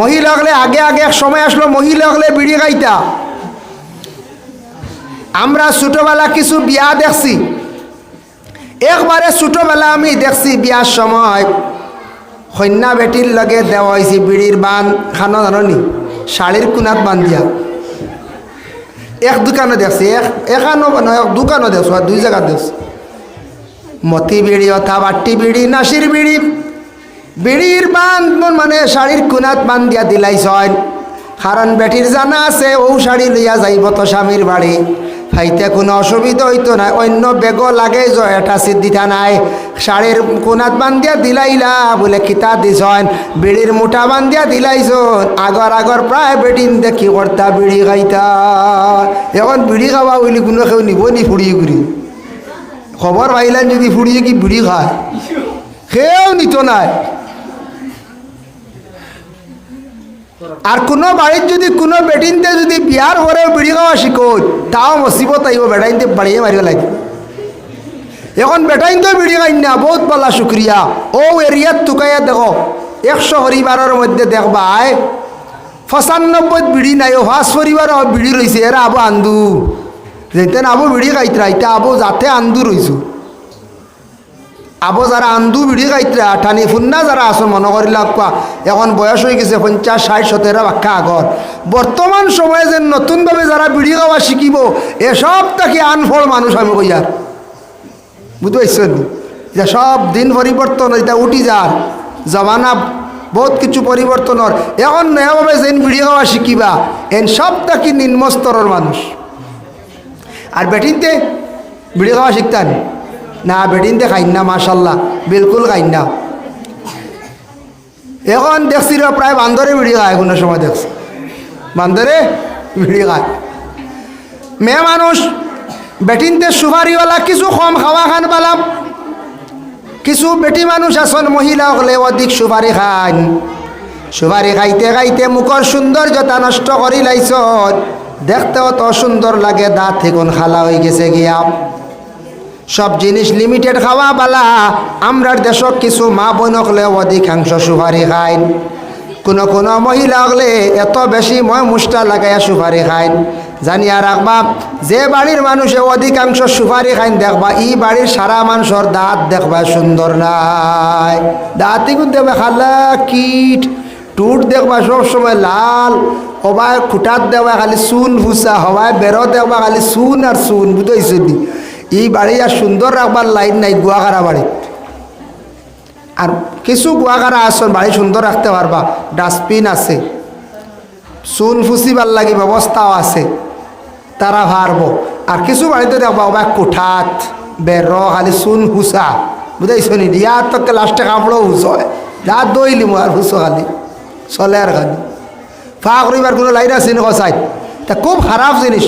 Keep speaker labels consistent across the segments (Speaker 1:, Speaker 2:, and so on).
Speaker 1: মহিলা হলে আগে আগে এক সময় আসলো, মহিলা হলে বিড়ি খাইতা। আমরা ছোটোবেলা কিছু বিয়া দেখছি। একবারে ছোটোবেলা আমি দেখছি বিয়ার সময় কন্যা বেটির লগে দেওয়া হয়েছে বিড়ির বান, খানো জানি শাড়ির কোনাত বান্ধিয়া। এক দোকানে দেখছি, এক এখানো নয় এক দোকানও দেখছ আর দুই জায়গা দেখছি। মতি বিড়ি, অথা বাট্টি বিড়ি, নাসির বিড়ি। বিড়ির বান মানে শাড়ির কোনাত বান দিয়া দিলাইছ কারণ বেটির জানা আছে, ও শাড়ি লইয়া যাইব তো স্বামীর বাড়ি। ফাইতে কোনো অসুবিধা হইতো না, অন্য বেগ লাগে এটা সিদ্ধিতা নাই। শাড়ির কোনাত বান্ধিয়া দিলাইলা বলে কিতা দিছন। বিড়ির মোটা বান্ধিয়া দিলাইছ আগর আগর প্রায় বেটিন দেখি কর্তা বিড়ি খাইতা। এখন বিড়ি খাওয়া হইলে কোনো কেউ নিব নি ফুড়ি ঘুরি খবর পাইলেন যদি ফুড়িয়ে কি বিড়ি খায়। কেউ নিত নাই। আর কোনো বাড়ির যদি কোনো বেটিনতে যদি বিয়ার পরে বিড়ি খাওয়া শিখো তাও মসিবত আইব বেটাইনতে বাড়িয়ে মারিব লাগে এখন বেটাইন তো বিড়ি খাই না বহুত পাল্লা শুক্রিয়া ও এরিয়াত তুকাইয়া দেখো, একশো পরিবারের মধ্যে দেখবাই পঁচানব্বই বিড়ি নাই ও পরিবার বিড়ি রয়েছে এরা আবু আন্দু। যেতেন আবু বিড়ি খাইতরা ইটা আবু যাতে আন্দু রইছো আবো যারা আন্দু বিড়ি খাইতরা টানি ফুন্না যারা আসন মনে করিলা কোয়া, এখন বয়স হয়ে গেছে পঞ্চাশ, ষাট, সতেরো বাক্কা আগর বর্তমান সময়ে যে নতুনভাবে যারা বিড়ি খাওয়া শিখিব এসব তাকে আনফল মানুষ আমি কইয়ার বুঝতে পারছেন? যে সব দিন পরিবর্তন, এটা উঠি যার। জমানা বহুত কিছু পরিবর্তনের। এখন নয়াভাবে যেন বিড়ি খাওয়া শিখিবা এন সব তাকে নিম্ন স্তরের মানুষ। আর বেটিনতে বিড়ি খাওয়া শিখতান। না বেটিনতে খাইন না, মাশাল্লাহ, বিলকুল খাইন না। এখন দেখছি রে, প্রায় বান্দরে বিড়ি খায়, কোনো সময় দেখছি। বান্দরে বিড়ি খায়। মেয়ে মানুষ, বেটিনতে সুপারিওয়ালা, কিছু কম খাওয়া খান পালাম। কিছু বেটি মানুষ আসন মহিলা হলে অধিক সুপারি খান। সুপারি খাইতে খাইতে মুখর সৌন্দর্যতা নষ্ট করি লাইছ। দেখতেও তো সুন্দর লাগে, দাঁত থেকুন খালা হয়ে গেছে গিয়া। সব জিনিস লিমিটেড খাওয়া বালা। আমরার দেশক কিছু মা বোন হলে অধিকাংশ সুপারি খাইন। কোনো কোনো মহিলা হলে এত বেশি ময় মুষ্টা লাগাইয়া সুপারি খাইন। জানিয়া রাখবা, যে বাড়ির মানুষে অধিকাংশ সুপারি খাইন দেখবা, ই বাড়ির সারা মানুষের দাঁত দেখবা সুন্দর নাই। দাঁতই কিন্তু দেখবা খালা কিট। টুট দেখবা সব সময় লাল হবায় খুঁটাত দেওয়া খালি চুন ফুসা হবায় বেরো দেওয়া খালি চুন আর চুন বুঝাইছে দি ই বাড়ি আর সুন্দর রাখবার লাইন নাই গুয়াগারা বাড়ি। আর কিছু গুয়াগারা আসন বাড়ি সুন্দর রাখতে পারবা। ডাস্টবিন আছে। চুন ফুসিবার লাগি ব্যবস্থাও আছে। তারা পারব আর কিছু বাড়িতে দেখবা ওবা কোঠাত, বের, খালি চুন হুসা বুঝাইছ নি? দিয়া তোকে লাস্টে কাপড়ও হুস হয় যা দইলি আর হুসো খালি। চলে আর খালি। ফা করিবার কোনো লাইন আছে নি কসাই? তা খুব খারাপ জিনিস।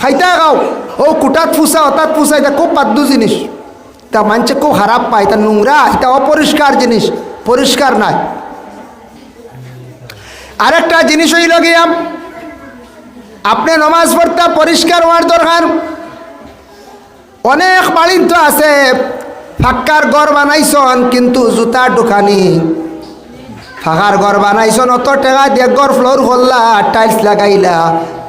Speaker 1: খাইতে খাও। ও কুটাত ফুসা হঠাৎ ফুসা এটা খুব বাদ্য জিনিস তা মানুষে খুব খারাপ পায় এটা নোংরা এটা অপরিষ্কার জিনিস পরিষ্কার নাই আরেকটা জিনিস হইল গিয়াম আপনি নমাজ পড়তে পরিষ্কার হওয়ার দরকার অনেক বাড়ির তো আছে ফাক্কার ঘর বানাইছন কিন্তু জুতার দোকানি ফাঁকার ঘর বানাইছন, অত টাকা দিয়ে ঘর ফ্লোর করলা টাইলস লাগাইলা।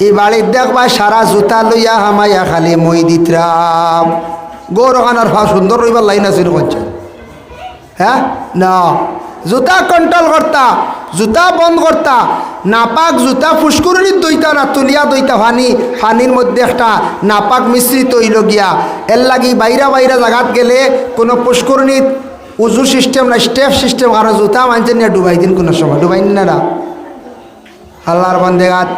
Speaker 1: এই বাড়ির দেখবা সারা জুতা লইয়া হামাইয়া খালি মই দিতরাম গৌর খানার ফা সুন্দর রইবার লাইন আছে কঞ্চা। হ্যাঁ? না। জুতা কন্ট্রোল করতা, জুতা বন্ধ করতা, নাপাক জুতা ফুসকুরির দইতা না, তুলিয়া দইতা ফানি, ফানির মধ্যে একটা নাপাক মিশ্রিত হইল গিয়া। এর লাগি বাইরা বাইরা জায়গাত গেলে কোনো পুষ্করণীত উজু সিস্টেম না স্টেপ সিস্টেম, আর জুতা মানছেন না, ডুবাই দিন কোনো সময়, ডুবাই না না আল্লাহর বন্দেগাত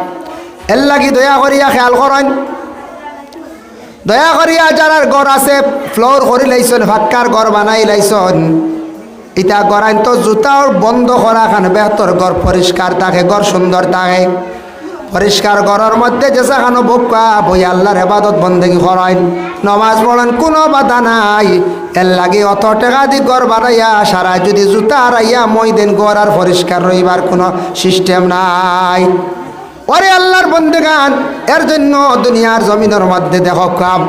Speaker 1: এর লাগি দয়া করিয়া খেয়াল করেন। দয়া করিয়া যারার ঘর আছে ফ্লোর করি লাইছন ফাক্কার ঘর বানাই লাইছন ইটা গড়াইন তো জুতাও বন্ধ করা খান বেহতর ঘর পরিষ্কার থাকে ঘর সুন্দর থাকে। পরিষ্কার ঘরের মধ্যে যেসা খানো বোকা বই আল্লাহর হেবাদত বন্দেগি করাইন নমাজ পড়েন, কোনো বাধা নাই। এর লাগে অত টাকা দি ঘর বাড়াইয়া, সারা যদি জুতা হারাইয়া মই দিন ঘর আর পরিষ্কার রইবার কোনো সিস্টেম নাই। ওরে আল্লাহর বন্দেগান, এর জন্য দুনিয়ার জমিনের মধ্যে দেখো কাম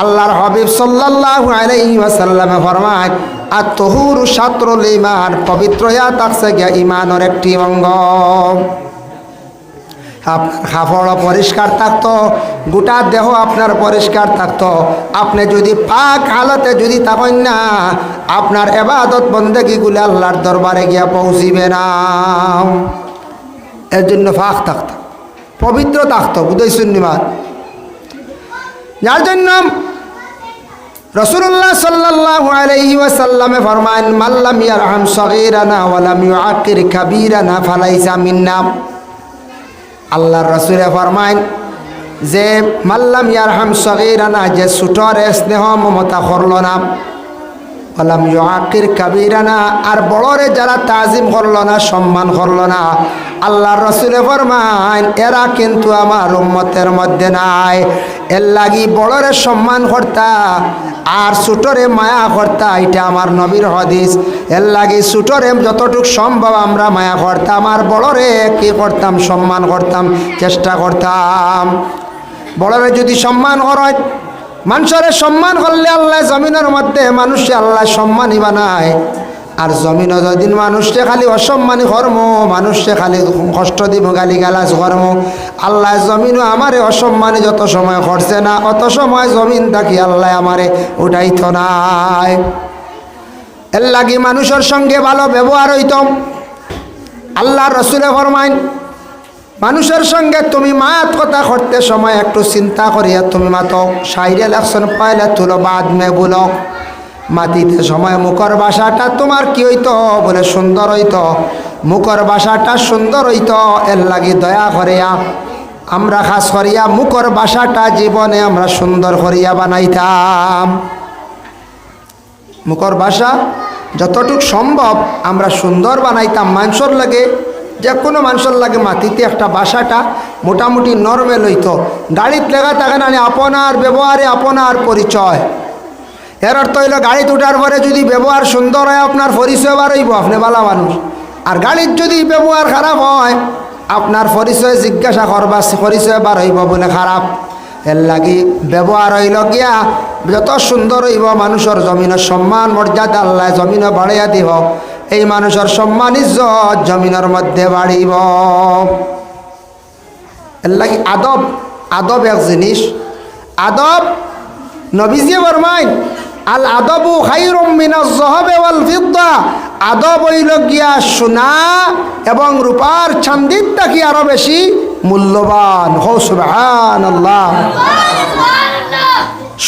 Speaker 1: আল্লাহর হাবিব সাল্লাল্লাহু আলাইহি ওয়াসাল্লামে ফরমায় আর তহুর সাত্রুল ইমান পবিত্র হইয়া থাকছে গিয়া ইমানের একটি অঙ্গ। আপনার পরিষ্কার থাকতো, গোটা দেহ আপনার পরিষ্কার থাকতো। আপনি যদি পাক হালতে যদি থাকেন না, আপনার এবাদত বন্দেগিগুলি আল্লাহর দরবারে গিয়া পৌঁছিবে না। এর জন্য ফাঁক থাকতো, পবিত্র থাকতো বুঝাই শূন্যবাদ যার জন্য রসুল্লাহ সাল্লাল্লাহু আলাইহি ওয়াসাল্লামে ফরমান মাল্লাম ইয়ারহাম সগীরানা ওয়ালাম ইউআকির কাবীরানা ফালাইসা মিন্না। আল্লাহর রসুলে ফরমাইন যে মাল্লাম ইয়ারহাম সগীরানা যে সুটরে স্নেহ মমতা করল না। বললাম ইউআকির কাবীরানা, আর বড়রে যারা তাজিম করল না, সম্মান করল না। আল্লাহর রসুলে ফরমাইন এরা কিন্তু আমার উম্মতের মধ্যে নাই। এর লাগি বড়রে সম্মান করতা, আর সুটরে মায়া করতা, এটা আমার নবীর হদিস। এর লাগি সুটরে যতটুক সম্ভব আমরা মায়া করতাম, আর বড়রে কি করতাম, সম্মান করতাম, চেষ্টা করতাম। বড়রে যদি সম্মান করায় মানুষের সম্মান করলে আল্লাহ জমিনের মধ্যে মানুষে আল্লাহ সম্মানই বানায়। আর জমিন যদিন মানুষে খালি অসম্মানী কর্ম, মানুষকে খালি কষ্ট দিব গালি গালাজ কর্ম, আল্লাহ জমিনও আমারে অসম্মানী যত সময় করছে না, অত সময় জমিন থাকি আল্লাহ আমারে উঠাইত নাই। এর লাগি মানুষের সঙ্গে ভালো ব্যবহার হইতম আল্লাহ রসুলে ফরমাইন মানুষের সঙ্গে তুমি মাত কথা করতে সময় একটু চিন্তা করিয়া তুমি মাতো। সাইরে লেকশন পাইলে তুলো বাদ মে বলো। মাতিতে সময় মুখর বাসাটা তোমার কি হইত বলে সুন্দর হইত। মুখর বাসাটা সুন্দর হইত, এর লাগি দয়া করিয়া। আমরা খাস করিয়া মুখর বাসাটা জীবনে আমরা সুন্দর করিয়া বানাইতাম। মুখর ভাষা যতটুক সম্ভব আমরা সুন্দর বানাইতাম। মানুষের লাগে যে কোনো মানুষের লাগে মাটিতে একটা বাসাটা মোটামুটি নর্মেল হইতো। গাড়িত লেখা থাকে না আপনার ব্যবহারে আপনার পরিচয়। এর অর্থ হইল গাড়িতে উঠার পরে যদি ব্যবহার সুন্দর হয়, আপনার পরিচয় বার হইব, আপনি ভালো মানুষ। আর গাড়ির যদি ব্যবহার খারাপ হয়, আপনার পরিচয় জিজ্ঞাসা করবা, পরিচয় বার হইব বলে খারাপ। এর লাগি ব্যবহার হইল গিয়া, যত সুন্দর হইব মানুষের জমিনের সম্মান, মর্যাদা আল্লাহ জমিনে বাড়াইয়া দিব। এই মানুষের সম্মান ইজ্জত জমিনের মধ্যে বাড়িব। লাগি আদব আদব এক জিনিস। আদব, নবীজি বরমাইন, আল আদবু ফিদ্দা। আদব হইল গিয়া সোনা এবং রূপার চান্দির থাকি আরও বেশি মূল্যবান। হো আল্লাহ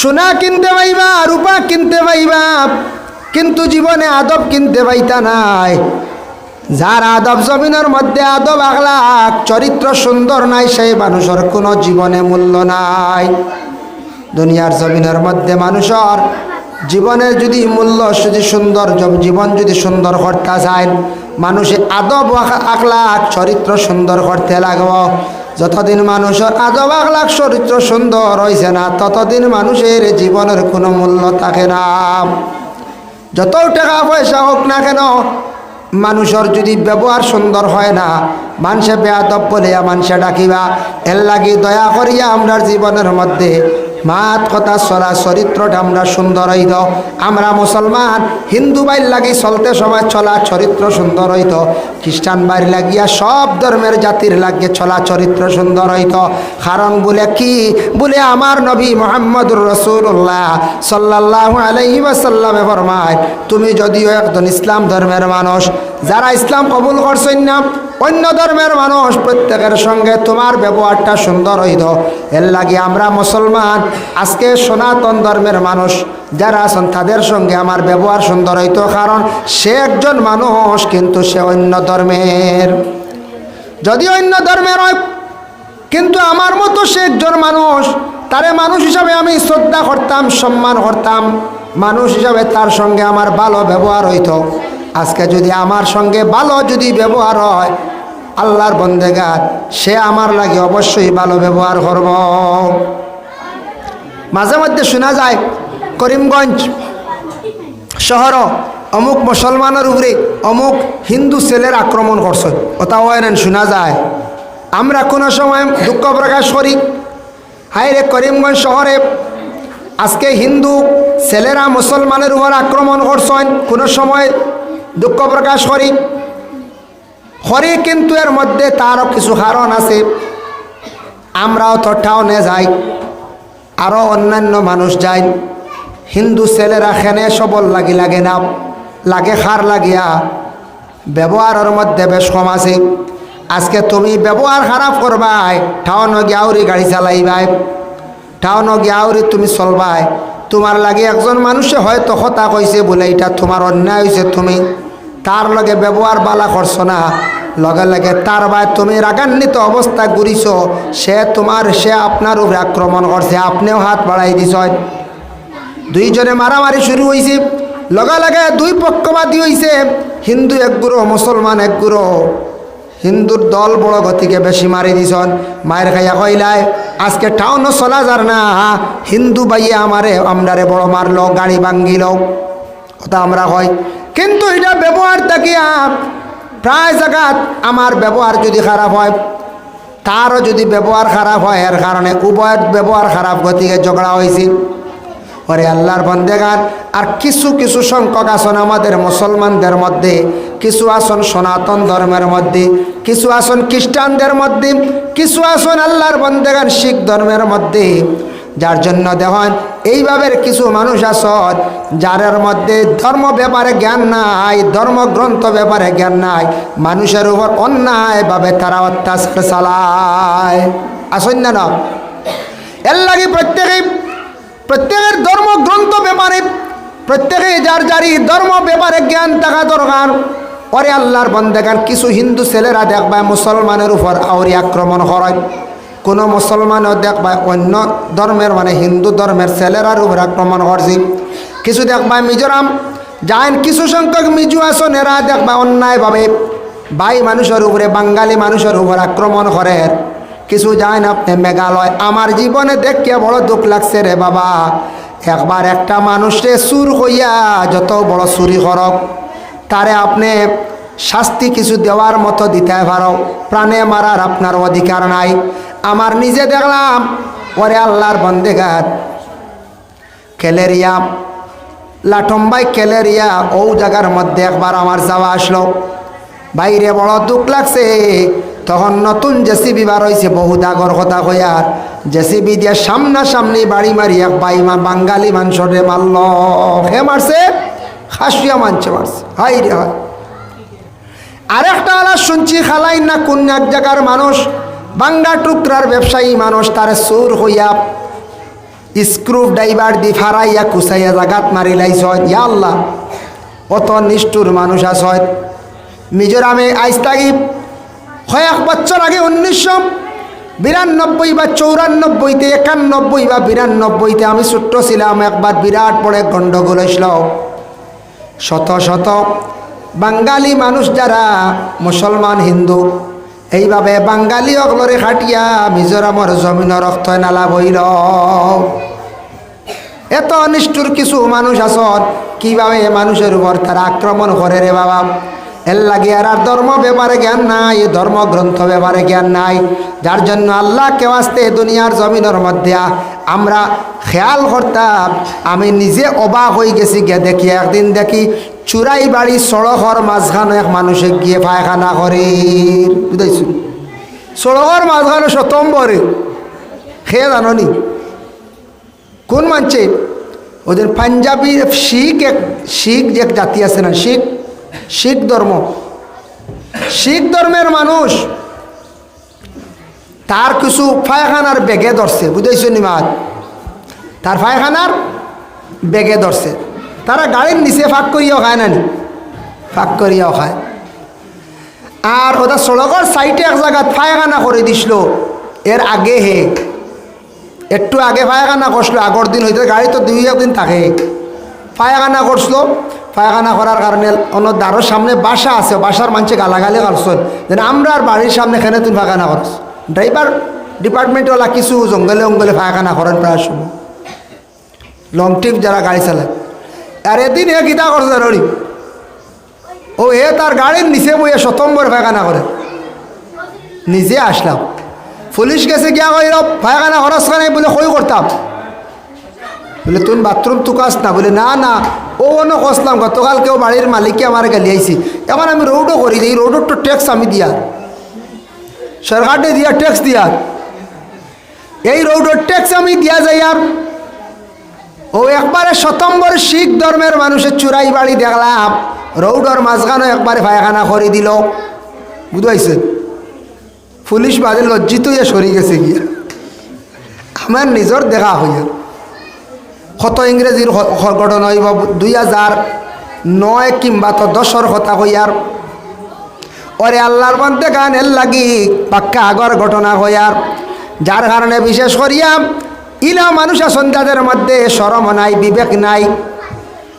Speaker 1: সোনা কিনতে পাইবা, রূপা কিনতে পাইবা। কিন্তু জীবনে আদব কিনতে পাইতা নাই। যার আদব জমিনের মধ্যে আদব আগলাক চরিত্র সুন্দর নাই, সেই মানুষের কোনো জীবনে মূল্য নাই। দুনিয়ার জমিনের মধ্যে মানুষের জীবনের যদি মূল্য, যদি সুন্দর জীবন যদি সুন্দর করতে চায় মানুষে আদব আখলাক চরিত্র সুন্দর করতে লাগব। যতদিন মানুষের আদব আখলাক চরিত্র সুন্দর হয়েছে না, ততদিন মানুষের জীবনের কোনো মূল্য থাকে না। যত টাকা পয়সা হোক না কেন, মানুষের যদি ব্যবহার সুন্দর হয় না, মানুষে বেয়াদব বলিয়া মানুষে ডাকিবা, এর লাগি দয়া করিয়া আমরা জীবনের মধ্যে মাত কথা চলা চরিত্রটা আমরা সুন্দর হইত। আমরা মুসলমান, হিন্দু বাইর লাগি চলতে সময় চলা চরিত্র সুন্দর হইত। খ্রিস্টান বাইর লাগিয়া সব ধর্মের জাতির লাগিয়ে চলা চরিত্র সুন্দর হইত। কারণ বলে কি? বলে আমার নবী মোহাম্মদুর রসুল্লাহ সাল্লাহ আলহি ওয়াসাল্লামে ফরমায়, তুমি যদিও একজন ইসলাম ধর্মের মানুষ, যারা ইসলাম কবুল করছেন না, অন্য ধর্মের মানুষ প্রত্যেকের সঙ্গে তোমার ব্যবহারটা সুন্দর হইত। এর লাগে আমরা মুসলমান আজকে সনাতন ধর্মের মানুষ যারা আছেন, তাদের সঙ্গে আমার ব্যবহার সুন্দর হইতো, কারণ সে একজন মানুষ, কিন্তু সে অন্য ধর্মের। যদি অন্য ধর্মের হয়, কিন্তু আমার মতো সে একজন মানুষ, তারে মানুষ হিসাবে আমি শ্রদ্ধা করতাম, সম্মান করতাম, মানুষ হিসাবে তার সঙ্গে আমার ভালো ব্যবহার হইতো। আজকে যদি আমার সঙ্গে ভালো যদি ব্যবহার হয়, আল্লাহর বন্দেগার, সে আমার লাগে অবশ্যই ভালো ব্যবহার করব। মাঝে মধ্যে শোনা যায়, করিমগঞ্জ শহর অমুক মুসলমানের উপরে অমুক হিন্দু ছেলের আক্রমণ করছে। ওটাও এনেন শোনা যায়। আমরা কোনো সময় দুঃখ প্রকাশ করি হাই রে করিমগঞ্জ শহরে আজকে হিন্দু ছেলেরা মুসলমানের উপর আক্রমণ করছেন, কোনো সময় দুঃখ প্রকাশ করি। হরে কিন্তু এর মধ্যে তারও কিছু কারণ আছে। আমরাও তো টাউনে যাই। আরও অন্যান্য মানুষ যায়। হিন্দু ছেলেরা খেনে সবল লাগি লাগে না, লাগে খার লাগিয়া। ব্যবহারের মধ্যে বেশ কম আছে। আজকে তুমি ব্যবহার খারাপ করবাই টাউন গিয়াউরি গাড়ি চালাইবাই। টাউন গিয়াউরি তুমি চলবাই। তোমার লাগে একজন মানুষে হয়তো হতা কইছে বলে, এটা তোমার অন্যায় হয়েছে তুমি। তার লগে ব্যবহার বালা করছ না। লগে লগে তার বাই তুমি রাগান্বিত অবস্থা ঘুরিছ সে তোমার, সে আপনার উপরে আক্রমণ করছে। আপনিও হাত বাড়াই দিছ। দুইজনে মারামারি শুরু হয়েছে লগে লগে দুই পক্ষবাদী হয়েছে হিন্দু এক গুরু মুসলমান এক হিন্দুর দল বড় গতিকে বেশি মারি দিছন। মায়ের খাইয়া কইলাই, আজকে টাউনও চলা যার না। হিন্দু বাইয়ে আমারে, আমরারে বড় মারলো, গাড়ি ভাঙ্গিল। কথা আমরা হয় কিন্তু এটা ব্যবহার থাকিয়া প্রায় জায়গাত আমার ব্যবহার যদি খারাপ হয় তারও যদি ব্যবহার খারাপ হয় এর কারণে উভয়ের ব্যবহার খারাপ গতিকে ঝগড়া হয়েছে ওরে আল্লাহর বন্দেগান আর কিছু কিছু সংখ্যক আসন আমাদের মুসলমানদের মধ্যে, কিছু আসন সনাতন ধর্মের মধ্যে, কিছু আসন খ্রিস্টানদের মধ্যে, কিছু আসন আল্লাহর বন্দেগান শিখ ধর্মের মধ্যে। যার জন্য দেখেন, এইভাবে কিছু মানুষ আসন যারের মধ্যে ধর্ম ব্যাপারে জ্ঞান নাই, ধর্মগ্রন্থ ব্যাপারে জ্ঞান নাই, মানুষের উপর অন্যায়ভাবে তারা অত্যাচার চালায় আসন না না। এর লাগে প্রত্যেকেই, প্রত্যেকের ধর্মগ্রন্থ ব্যাপারে প্রত্যেকে যার যারই ধর্ম ব্যাপারে জ্ঞান থাকা দরকার পরে আল্লাহর বন্দেগান, কিছু হিন্দু ছেলেরা দেখবা মুসলমানের উপর আউরি আক্রমণ করায় কোনো মুসলমানও দেখবা অন্য ধর্মের মানে হিন্দু ধর্মের ছেলেরার উপর আক্রমণ করছি। কিছু দেখবা মিজোরাম, যাইন কিছু সংখ্যক মিজু আসন এরা দেখবা অন্যায়ভাবে বাই মানুষের উপরে বাঙালি মানুষের উপর আক্রমণ করে। কিছু যায় না আপনি মেঘালয়, আমার জীবনে দেখে বড় দুঃখ লাগছে রে বাবা। একবার একটা মানুষে সুর হইয়া যত বড় চুরি করক, তারে আপনি শাস্তি কিছু দেওয়ার মতো দিতে পারো। প্রাণে মারার আপনার অধিকার নাই। আমার নিজে দেখলাম পরে আল্লাহর বন্দেগাত ক্যালেরিয়া, লাটম্বাই ক্যালেরিয়া, ও জায়গার মধ্যে একবার আমার যাওয়া আসলো। বাইরে বড় দুঃখ লাগছে। তখন নতুন জেসিবি বার হয়েছে বহু দাগর কথা কয়ার জেসিবি দিয়ে সামনাসামনি বাড়ি মারি এক বাইমা বাঙালি মানুষরে মারল। হে মারছে খাসিয়া মানছে মারছে। হাই রে হয়। আরেকটা আলাদা শুনছি, খালাই না কোন এক জায়গার মানুষ? বাংলা টুকরার ব্যবসায়ী মানুষ, তারে সুর হইয়া স্ক্রু ড্রাইভার দি ফারাইয়া কুসাইয়া জাগাত মারি লাইছ ইয়া আল্লাহ, অত নিষ্ঠুর মানুষ আস মিজোরামে আইস থাকি কয়েক বছর আগে উনিশশো বিরানব্বই বা চৌরানব্বইতে, একানব্বই বা বিরানব্বইতে আমি ছোট্ট ছিলাম, একবার বিরাট বড় গণ্ডগোল হয়েছিল শত শত বাঙালি মানুষ যারা, মুসলমান, হিন্দু, এইভাবে বাঙালি অগলরে খাটিয়া মিজোরামর জমিন রক্ত নালা বইল এত নিষ্ঠুর কিছু মানুষ আসন কীভাবে মানুষের উপর তারা আক্রমণ করে রে বাবা? এর লাগে আর আর ধর্ম ব্যাপারে জ্ঞান নাই, ধর্মগ্রন্থ ব্যাপারে জ্ঞান নাই। যার জন্য আল্লাহ কেউ আসতে দুনিয়ার জমিনের মধ্যে আমরা খেয়াল করতাম, আমি নিজে অবাক হয়ে গেছি গিয়ে দেখি একদিন দেখি চুরাই বাড়ি সড়কর মাঝখানে এক মানুষে গিয়ে পায়খানা করে বুঝাইছি সড়কর মাঝখানে সতম্বরে খেয়ে জাননি? কোন মানছে? ওদের পাঞ্জাবি শিখ এক, শিখ যে জাতি আছে না, শিখ? শিখ ধর্ম শিখ ধর্মের মানুষ তার কিছু পায়খানার বেগে ধরছে, বুঝাইছো নিমাদ তার পায়খানার বেগে ধরছে। তারা গাড়ির নিচে ফাঁক করিয়াও খায় নানি ফাঁক করিয়াও খায়। আর ওটা সড়কের সাইডে এক জায়গায় পায়খানা করে দিছিল। এর আগে হে। একটু আগে পায়খানা করছিল আগর দিন হইতে গাড়ি তো দুই একদিন থাকে। পায়খানা করছিল পায়খানা করার কারণে অন্য দ্বারের সামনে বাসা আছে বাসার মানুষে গালাগালি করছেন যেন আমরা আর বাড়ির সামনে খেনে তুমি পায়খানা করছ ড্রাইভার ডিপার্টমেন্টওয়ালা কিছু জঙ্গলে অঙ্গলে পায়খানা করেন প্রায় সময়। লং ট্রিপ যারা গাড়ি চালায়। আর এদিন এ গীতা করছে রড়ি ও এ তার গাড়ির নিচে বইয়ে শতম্বর পায়খানা করে। নিজে আসলাম। পুলিশ গেছে গিয়া কইল পায়খানা খরচ করে বলে কই করতাম। বলে তুমি বাথরুম তুকাস না? বলে, না না। ও অন্য কসলাম গতকালকেও বাড়ির মালিককে আমার গালি আইছি। এখন আমি রোডও করি, এই রোডের তো ট্যাক্স আমি দিয়া। সরকারে দিয়া, ট্যাক্স দিয়া। এই রোডের ট্যাক্স আমি দিয়া যাই ও একবারে শতম্বর শিখ ধর্মের মানুষের চুরাই বাড়ি দেখলাম। রৌডর মাঝখানে একবারে পায়খানা করে দিল। বুঝাইছে? পুলিশ বাদে লজ্জিত হইয়া সরি গেছে গিয়া। আমার নিজর দেখা হইয়া। কত ইংরেজির ঘটনা হইব? দুই হাজার নয় কিংবা তো দশর কথা হইয়ার ওরে আল্লাহর মধ্যে গানের লাগি পাক্কা আগর ঘটনা হইয়ার যার কারণে বিশেষ করিয়া ইলা মানুষ আছেন, যাদের মধ্যে সরম নাই, বিবেক নাই,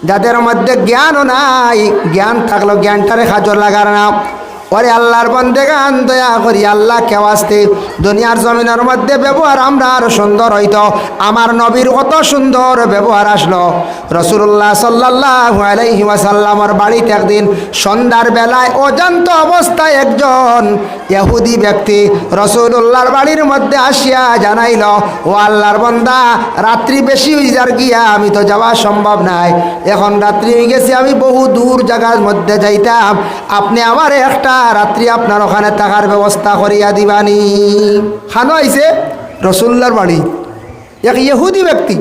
Speaker 1: যাদের মধ্যে জ্ঞানও নাই, জ্ঞান থাকলেও জ্ঞানটারে হাজর লাগার না ওরে আল্লাহর বন্দে গান দয়া করি আল্লাহ কেউ আসতে দুনিয়ার জমিনের মধ্যে ব্যবহার আমরা আরও সুন্দর হইতো। আমার নবীর কত সুন্দর ব্যবহার আসলো। রসুল্লাহ সাল্লাহ আলাইহি বাড়িতে একদিন সন্ধ্যার বেলায় অজান্ত অবস্থায় একজন ইহুদি ব্যক্তি রসুল্লাহর বাড়ির মধ্যে আসিয়া জানাইল, ও আল্লাহর বন্দা, রাত্রি বেশি যার গিয়া, আমি তো যাওয়া সম্ভব নাই। এখন রাত্রি হয়ে গেছে, আমি বহু দূর জায়গার মধ্যে যাইতাম। আপনি আমার একটা রাত্রি আপনার ওখানে থাকার ব্যবস্থা করিয়া দিবানি। খানো আইছে রসুল্লার বাড়ি। এক ইহুদি ব্যক্তি।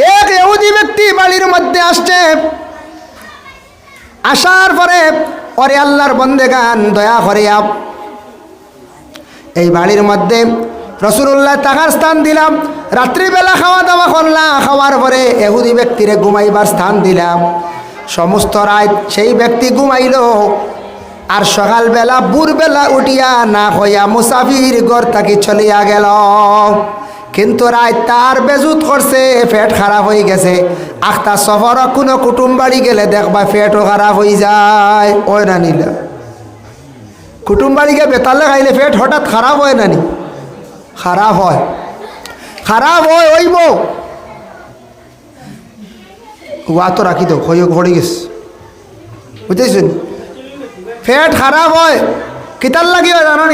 Speaker 1: এক ইহুদি ব্যক্তি বাড়ির মধ্যে আসছে। আসার পরে ওরে আল্লাহর বন্দেগান দয়া করিয়া এই বাড়ির মধ্যে রসুল্লাহ টাকার স্থান দিলাম। রাত্রিবেলা খাওয়া দাওয়া করলাম। খাওয়ার পরে এহুদি ব্যক্তিরে ঘুমাইবার স্থান দিলাম। সমস্ত রাত সেই ব্যক্তি ঘুমাইল। আর সকালবেলা, ভোরবেলা উঠিয়া না হইয়া মুসাফির ঘর তাকে চলিয়া গেল। কিন্তু রাত তার বেজুত করছে, পেট খারাপ হয়ে গেছে। আখতা সফর কোনো কুটুম বাড়ি গেলে দেখবা পেটও খারাপ হয়ে যায়। ওই না নিলে। কুটুম বাড়ি গিয়ে বেতালে খাইলে পেট হঠাৎ খারাপ হয় না নি? খারাপ হয়। খারাপ হয় ওইব ওয়া তো রাখি তো হয়ে গেছে। বুঝতেছেন? পেট খারাপ হয়। কিতার লাগি হয় জানো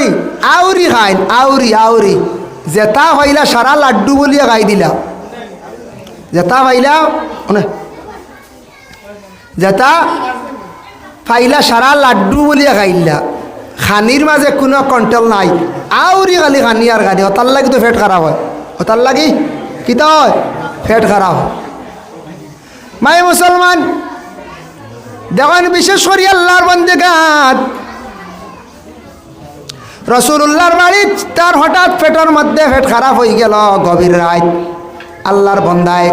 Speaker 1: আউরি খাইন আউরি আউরি জেতা হইলা সারা লাড্ডু বলিয়া খাই দিলা। জেতা পাইলা জেতা পাইলা সারা লাড্ডু বলিয়া খাইলা খানির মাঝে কোনো কন্ট্রোল নাই। আউরি খালি খানি আর খানি ওতার লাগি তো ফেট খারাপ হয়। ওতার লাগি? কিতা হয়? ফেট খারাপ হয়। মাই মুসলমান দেখেন বিশেষ করি আল্লাহর বন্দে গান রসুল্লাহর বাড়ি তার হঠাৎ পেটের মধ্যে পেট খারাপ হয়ে গেল, গভীর রাত। আল্লাহর বন্দায়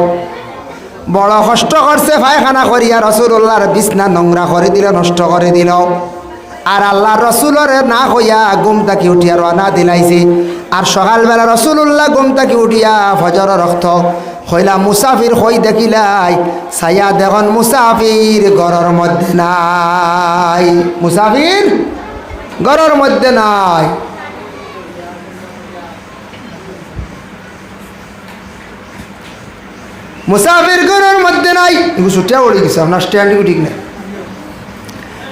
Speaker 1: বড় কষ্ট করছে পায়খানা করিয়া রসুল্লাহর বিছনা নোংরা করে দিল, নষ্ট করে দিল। আর আল্লাহ রসুলরে না হইয়া গুম তাকি উঠিয়া রানা দিলাইছে। আর সকালবেলা রসুল্লাহ গুম তাকি উঠিয়া ফজর রক্ত হইলা মুসাফির হই দেখিলাই, ছায়া দেখন মুসাফির ঘরের মধ্যে নাই। মুসাফির ঘরের মধ্যে নাই। মুসাফির ঘরের মধ্যে নাই। এগুলো ছুটিয়া পড়ে গেছে, আপনার স্ট্যান্ডিং ঠিক নাই।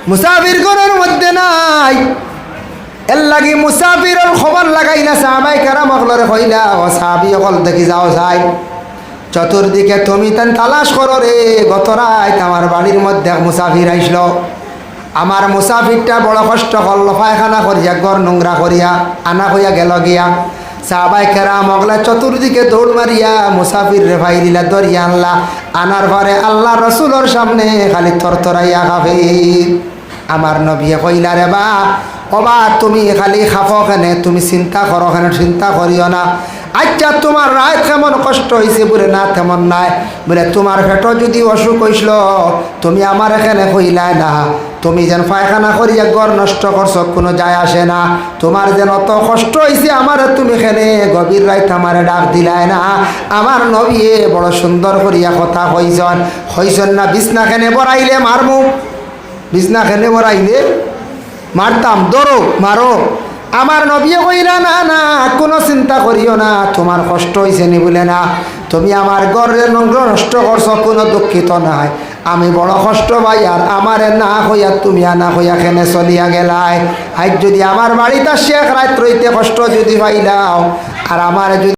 Speaker 1: মুসাফির ঘরের মধ্যে নাই। এর লাগি মুসাফিরের খবর লাগাই না, সাহাবাই কারা মকলরে কইলা, ও সাহাবি অকল দেখি যাও যাই চতুর্দিকে তুমি তেন তালাশ করো রে। গত রাত আমার বাড়ির মধ্যে মুসাফির আইসল। আমার মুসাফিরটা বড় কষ্ট করল, পায়খানা করিয়া গড় নোংরা করিয়া, আনা হইয়া গেল গিয়া। সাহাবাই খেরা মগলা চতুর্দিকে দৌড় মারিয়া মুসাফির রে ভাই দিলা দরিয়া আনলা। আনার পরে আল্লাহ রসুলোর সামনে খালি থরথরাইয়া খাবে আমার নবিয়ে কইলা রে বা, অবা তুমি খালি খাফো কেনে, তুমি চিন্তা করো কেন, চিন্তা করিও না। আচ্ছা তোমার রায় তেমন কষ্ট হয়েছে বলে না তেমন নাই। বলে, তোমার পেট যদি অসুখ হইছিল, তুমি আমার এখানে কইলাই না। তুমি যেন পায়খানা করিয়া গড় নষ্ট করছ, কোনো যায় আসে না। তোমার যেন অত কষ্ট হয়েছে আমার তুমি এখানে গভীর রাত আমার ডাক দিলাই না। আমার নবিয়ে বড় সুন্দর করিয়া কথা হইছন হইছন না, বিছনা খেনে বড়াইলে মারমু? বিছনা খেনে বড়াইলে মারতাম দৌড়ো মারো। আমার নবীয়ে কইলা না না, কোনো চিন্তা করিও না, তোমার কষ্ট হয়েছে নি বলে না। তুমি আমার গড়ের নষ্ট করছ, কোনো দুঃখিত নাই। আমি বড় কষ্ট পাই আর আমারে না হইয়া তুমি আনা হইয়া খেনে চলিয়া গেলাই। আজ যদি আমার বাড়িতে শেখ রাত্রইতে কষ্ট যদি পাইলাও, আর আমার যদি